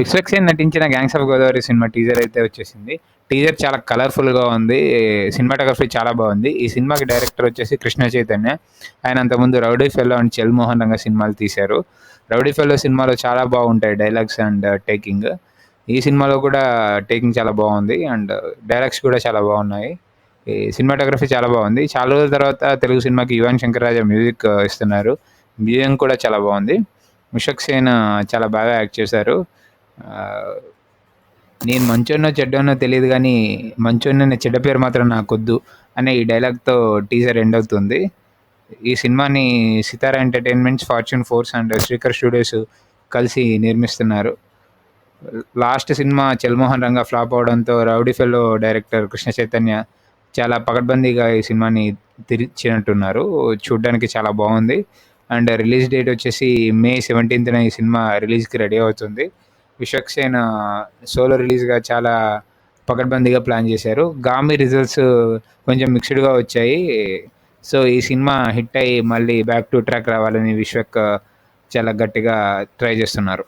విశ్వక్సేన్ నటించిన gangs of Godavari cinema teaser అయితే వచ్చేసింది. టీజర్ చాలా కలర్ఫుల్గా ఉంది. సినిమాటోగ్రఫీ చాలా బాగుంది. ఈ సినిమాకి డైరెక్టర్ వచ్చేసి కృష్ణ చైతన్య. ఆయన అంతకుముందు రౌడీ ఫెల్లో అండ్ చెల్మోహన్ రంగ సినిమాలు తీశారు. రౌడీ ఫెల్లో సినిమాలో చాలా బాగుంటాయి డైలాగ్స్ అండ్ టేకింగ్ ఈ సినిమాలో కూడా టేకింగ్ చాలా బాగుంది అండ్ డైలాగ్స్ uh, కూడా చాలా బాగున్నాయి. ఈ సినిమాటోగ్రఫీ చాలా బాగుంది. చాలా రోజుల తర్వాత తెలుగు సినిమాకి యువన్ శంకర్ రాజా మ్యూజిక్ uh, ఇస్తున్నారు. మ్యూజియం కూడా చాలా బాగుంది. ముషక్ సేన్ uh, చాలా బాగా యాక్ట్ చేశారు. నేను మంచోన్నో చెడ్డోన్నో తెలియదు కానీ మంచోన్న చెడ్డ పేరు మాత్రం నాకొద్దు అనే ఈ డైలాగ్తో టీజర్ ఎండ్ అవుతుంది. ఈ సినిమాని Sithara entertainments fortune fours and Srikar studios కలిసి నిర్మిస్తున్నారు. Last cinema Chal Mohan Ranga flop అవడంతో rowdy fellow director Krishna Chaitanya చాలా పకడ్బందీగా ఈ సినిమాని తెరిచినట్టున్నారు. చూడడానికి చాలా బాగుంది. అండ్ రిలీజ్ డేట్ వచ్చేసి మే సెవెంటీన్త్న ఈ సినిమా రిలీజ్కి రెడీ అవుతుంది. విశ్వక్సేన్ సోలో రిలీజ్గా చాలా పకడ్బందీగా ప్లాన్ చేశారు. గామి రిజల్ట్స్ కొంచెం మిక్స్డ్గా వచ్చాయి. సో ఈ సినిమా హిట్ అయ్యి మళ్ళీ బ్యాక్ టు ట్రాక్ రావాలని విశ్వక్ చాలా గట్టిగా ట్రై చేస్తున్నారు.